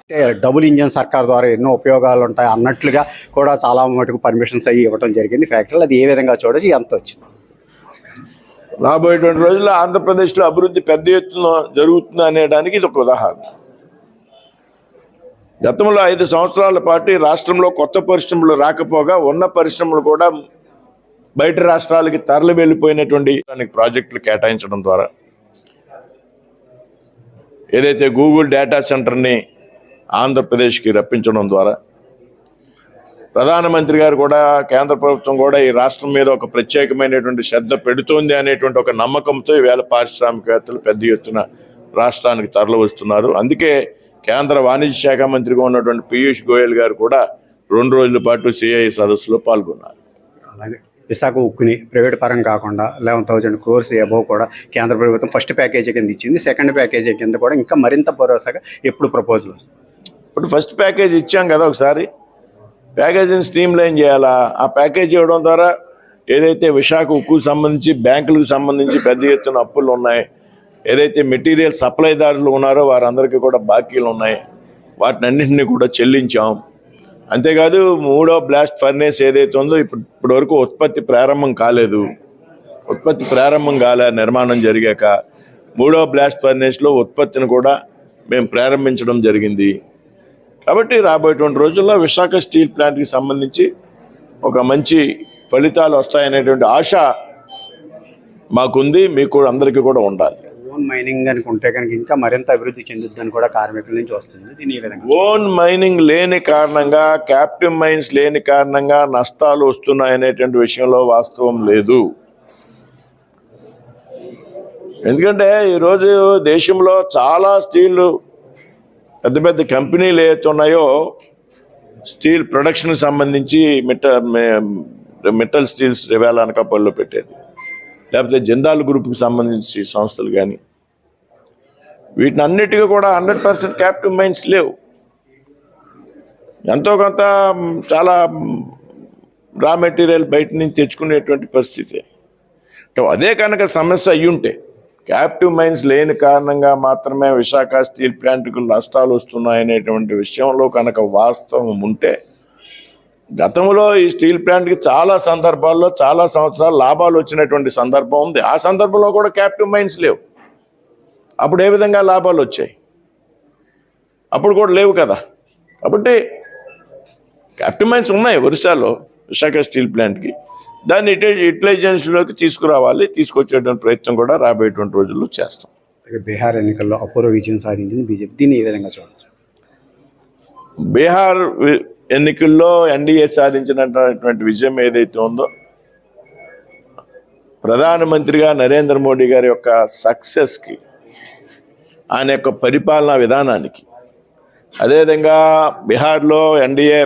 అంటే double engine సర్కార్ ద్వారా ఎన్నో ఉపయోగాలు ఉంటాయి అన్నట్లుగా కూడా చాలా మటుకు పర్మిషన్స్ అవి ఇవ్వడం జరిగింది. ఫ్యాక్టరీలో అది ఏ విధంగా చూడొచ్చు? ఎంత వచ్చింది? రాబోయేటువంటి రోజుల్లో ఆంధ్రప్రదేశ్లో అభివృద్ధి పెద్ద ఎత్తున జరుగుతుంది అనేదానికి ఇది ఒక ఉదాహరణ. గతంలో ఐదు సంవత్సరాల పాటు రాష్ట్రంలో కొత్త పరిశ్రమలు రాకపోగా ఉన్న పరిశ్రమలు కూడా బయట రాష్ట్రాలకి తరలి వెళ్ళిపోయినటువంటి దానికి ప్రాజెక్టులు కేటాయించడం ద్వారా ఏదైతే గూగుల్ డేటా సెంటర్ని ఆంధ్రప్రదేశ్కి రప్పించడం ద్వారా ప్రధానమంత్రి గారు కూడా కేంద్ర ప్రభుత్వం కూడా ఈ రాష్ట్రం మీద ఒక ప్రత్యేకమైనటువంటి శ్రద్ధ పెడుతోంది అనేటువంటి ఒక నమ్మకంతో ఈవేళ పారిశ్రామికవేత్తలు పెద్ద ఎత్తున రాష్ట్రానికి తరలి వస్తున్నారు అందుకే కేంద్ర వాణిజ్య శాఖ మంత్రిగా ఉన్నటువంటి పీయూష్ గోయల్ గారు కూడా రెండు రోజుల పాటు సిఐ సదస్సులో పాల్గొన్నారు. అలాగే. విశాఖ ఉక్కుని ప్రైవేట్ పరం కాకుండా లెవెన్ థౌజండ్ క్రోర్స్ అబోవ్ కూడా కేంద్ర ప్రభుత్వం ఫస్ట్ ప్యాకేజీ కింద ఇచ్చింది. సెకండ్ ప్యాకేజీ కింద కూడా ఇంకా మరింత భరోసాగా ఎప్పుడు ప్రపోజల్ వస్తుంది? ఇప్పుడు ఫస్ట్ ప్యాకేజ్ ఇచ్చాం కదా ఒకసారి. ప్యాకేజీని స్ట్రీమ్ లైన్ చేయాలా? ఆ ప్యాకేజ్ ఇవ్వడం ద్వారా ఏదైతే విశాఖ ఉక్కుకు సంబంధించి బ్యాంకులకు సంబంధించి పెద్ద ఎత్తున అప్పులు ఉన్నాయి ఏదైతే మెటీరియల్ సప్లైదారులు ఉన్నారో వారందరికీ కూడా బాకీలు ఉన్నాయి. వాటిని అన్నింటినీ కూడా చెల్లించాం. అంతేకాదు మూడో బ్లాస్ట్ ఫర్నేస్ ఏదైతే ఉందో ఇప్పుడు ఇప్పటి వరకు ఉత్పత్తి ప్రారంభం కాలేదు. ఉత్పత్తి ప్రారంభం కాలే నిర్మాణం జరిగాక మూడో బ్లాస్ట్ ఫర్నేస్లో ఉత్పత్తిని కూడా మేము ప్రారంభించడం జరిగింది. కాబట్టి రాబోయేటువంటి రోజుల్లో విశాఖ స్టీల్ ప్లాంట్కి సంబంధించి ఒక మంచి ఫలితాలు వస్తాయనేటువంటి ఆశ మాకుంది మీకు అందరికీ కూడా ఉండాలి. ఓన్ మైనింగ్ కనుక ఉంటే కనుక ఇంకా మరింత అభివృద్ధి చెందుద్దని కూడా కార్మికుల నుంచి వస్తుంది. దీని ఈ విధంగా ఓన్ మైనింగ్ లేని కారణంగా క్యాప్టివ్ మైన్స్ లేని కారణంగా నష్టాలు వస్తున్నాయనేటువంటి విషయంలో వాస్తవం లేదు. ఎందుకంటే ఈరోజు దేశంలో చాలా స్టీల్ పెద్ద పెద్ద కంపెనీలు ఏవైతున్నాయో స్టీల్ ప్రొడక్షన్ సంబంధించి మిట్ట మెటల్ స్టీల్స్ రివేల అనకాపల్లిలో పెట్టేది. లేకపోతే జిందాల్ గ్రూప్కి సంబంధించి సంస్థలు కానీ వీటిని అన్నిటికీ కూడా హండ్రెడ్ పర్సెంట్ క్యాప్టివ్ మైండ్స్ లేవు. ఎంతో కొంత చాలా రా మెటీరియల్ బయట నుంచి తెచ్చుకునేటువంటి పరిస్థితి. అంటే అదే కనుక సమస్య అయ్యుంటే క్యాప్టివ్ మైన్స్ లేని కారణంగా మాత్రమే విశాఖ స్టీల్ ప్లాంట్కు నష్టాలు వస్తున్నాయనేటువంటి విషయంలో కనుక వాస్తవం ఉంటే గతంలో ఈ స్టీల్ ప్లాంట్కి చాలా సందర్భాల్లో చాలా సంవత్సరాలు లాభాలు వచ్చినటువంటి సందర్భం ఉంది. ఆ సందర్భంలో కూడా క్యాప్టివ్ మైన్స్ లేవు. అప్పుడు ఏ విధంగా లాభాలు వచ్చాయి? అప్పుడు కూడా లేవు కదా. కాబట్టి క్యాప్టివ్ మైన్స్ ఉన్నాయి ఒరిస్సాలో విశాఖ స్టీల్ ప్లాంట్కి. దాన్ని ఇటే యూటిలైజేషన్లోకి తీసుకురావాలి తీసుకొచ్చేటువంటి ప్రయత్నం కూడా రాబోయేటువంటి రోజుల్లో చేస్తాం. బీహార్ ఎన్నికల్లో అపూర్వ విజయం సాధించింది బీజేపీ. దీన్ని ఏ విధంగా చూడొచ్చు? బీహార్ ఎన్నికల్లో ఎన్డీఏ సాధించినటువంటి విజయం ఏదైతే ఉందో ప్రధానమంత్రిగా నరేంద్ర మోడీ గారి యొక్క సక్సెస్కి ఆయన యొక్క పరిపాలనా విధానానికి. అదేవిధంగా బీహార్లో ఎన్డీఏ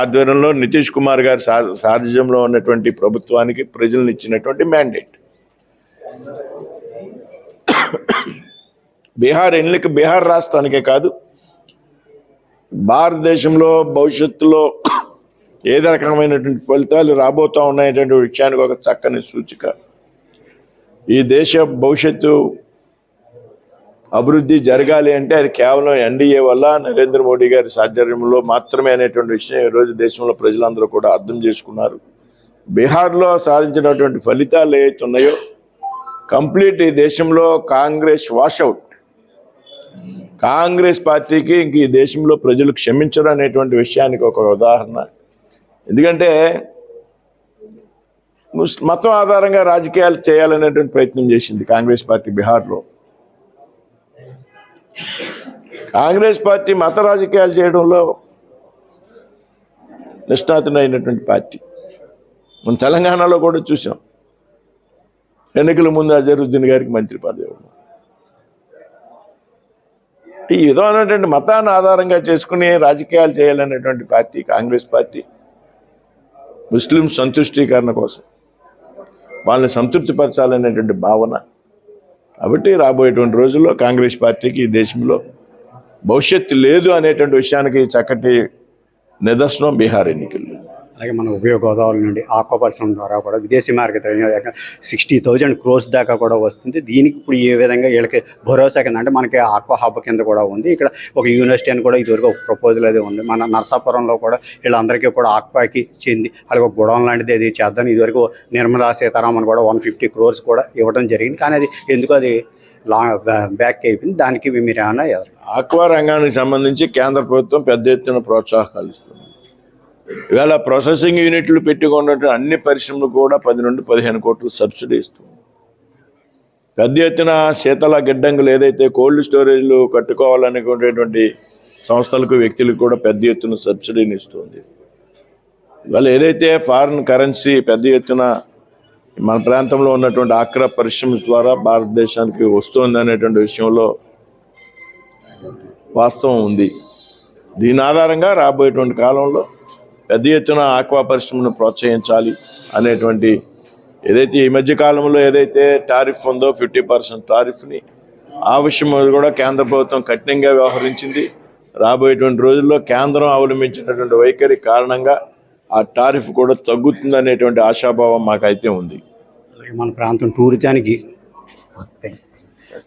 ఆధ్వర్యంలో నితీష్ కుమార్ గారి సారథ్యంలో ఉన్నటువంటి ప్రభుత్వానికి ప్రజలను ఇచ్చినటువంటి మ్యాండేట్. బీహార్ ఎన్నిక బీహార్ రాష్ట్రానికే కాదు భారతదేశంలో భవిష్యత్తులో ఏ రకమైనటువంటి ఫలితాలు రాబోతూ ఉన్నాయనేటువంటి విషయానికి ఒక చక్కని సూచిక. ఈ దేశ భవిష్యత్తు అభివృద్ధి జరగాలి అంటే అది కేవలం ఎన్డీఏ వల్ల నరేంద్ర మోడీ గారి సాధ్యంలో మాత్రమే అనేటువంటి విషయం ఈరోజు దేశంలో ప్రజలందరూ కూడా అర్థం చేసుకున్నారు. బీహార్లో సాధించినటువంటి ఫలితాలు ఏవైతే ఉన్నాయో కంప్లీట్ ఈ దేశంలో కాంగ్రెస్ వాషౌట్ కాంగ్రెస్ పార్టీకి ఇంక ఈ దేశంలో ప్రజలు క్షమించరు అనేటువంటి విషయానికి ఒక ఉదాహరణ. ఎందుకంటే ముస్- మతం ఆధారంగా రాజకీయాలు చేయాలనేటువంటి ప్రయత్నం చేసింది కాంగ్రెస్ పార్టీ బీహార్లో. కాంగ్రెస్ పార్టీ మత రాజకీయాలు చేయడంలో నిష్ణాతునైనటువంటి పార్టీ మన తెలంగాణలో కూడా చూసాం ఎన్నికల ముందు అజరుద్దీన్ గారికి మంత్రి పదవి ఇవ్వడం. ఈ విధమైనటువంటి మతాన్ని ఆధారంగా చేసుకుని రాజకీయాలు చేయాలనేటువంటి పార్టీ కాంగ్రెస్ పార్టీ ముస్లిం సంతుష్టీకరణ కోసం వాళ్ళని సంతృప్తిపరచాలనేటువంటి భావన కాబట్టి రాబోయేటువంటి రోజుల్లో కాంగ్రెస్ పార్టీకి ఈ దేశంలో భవిష్యత్తు లేదు అనేటువంటి విషయానికి చక్కటి నిదర్శనం బీహార్ ఎన్నికలు అలాగే మన ఉభయ గోదావరి నుండి ఆక్వా పరిశ్రమ ద్వారా కూడా విదేశీ మార్కెట్ సిక్స్టీ థౌజండ్ క్రోర్స్ దాకా కూడా వస్తుంది. దీనికి ఇప్పుడు ఏ విధంగా వీళ్ళకి భరోసా కింద అంటే మనకి ఆక్వా హబ్ కింద కూడా ఉంది. ఇక్కడ ఒక యూనివర్సిటీ అని కూడా ఇదివరకు ఒక ప్రపోజల్ అది ఉంది. మన నర్సాపురంలో కూడా వీళ్ళందరికీ కూడా ఆక్వాకి చెంది అలాగే ఒక గొడవన్ లాంటిది అది చేద్దాం ఇదివరకు నిర్మలా సీతారామన్ కూడా వన్ ఫిఫ్టీ క్రోర్స్ కూడా ఇవ్వడం జరిగింది. కానీ అది ఎందుకు అది లా బ్యాక్ అయిపోయింది? దానికి మీరు ఏమైనా ఎదురు ఆక్వా రంగానికి సంబంధించి కేంద్ర ప్రభుత్వం పెద్ద ఎత్తున ప్రోత్సాహకాలు ఇస్తుంది. ఇవాళ ప్రాసెసింగ్ యూనిట్లు పెట్టుకున్నట్టు అన్ని పరిశ్రమలు కూడా పది నుండి పదిహేను కోట్లు సబ్సిడీ ఇస్తుంది పెద్ద ఎత్తున శీతల గిడ్డంగులు ఏదైతే కోల్డ్ స్టోరేజ్లు కట్టుకోవాలనుకునేటువంటి సంస్థలకు వ్యక్తులకు కూడా పెద్ద ఎత్తున సబ్సిడీని ఇస్తుంది ఇవాళ ఏదైతే ఫారిన్ కరెన్సీ పెద్ద ఎత్తున మన ప్రాంతంలో ఉన్నటువంటి ఆక్రా పరిశ్రమ ద్వారా భారతదేశానికి వస్తుంది అనేటువంటి విషయంలో వాస్తవం ఉంది. దీని ఆధారంగా రాబోయేటువంటి కాలంలో పెద్ద ఎత్తున ఆక్వా పరిశ్రమను ప్రోత్సహించాలి అనేటువంటి ఏదైతే ఈ మధ్య కాలంలో ఏదైతే టారిఫ్ ఉందో ఫిఫ్టీ పర్సెంట్ టారిఫ్ని ఆ విషయం కూడా కేంద్ర ప్రభుత్వం కఠినంగా వ్యవహరించింది. రాబోయేటువంటి రోజుల్లో కేంద్రం అవలంబించినటువంటి వైఖరి కారణంగా ఆ టారిఫ్ కూడా తగ్గుతుంది అనేటువంటి ఆశాభావం మాకైతే ఉంది. మన ప్రాంతం టూరిజానికి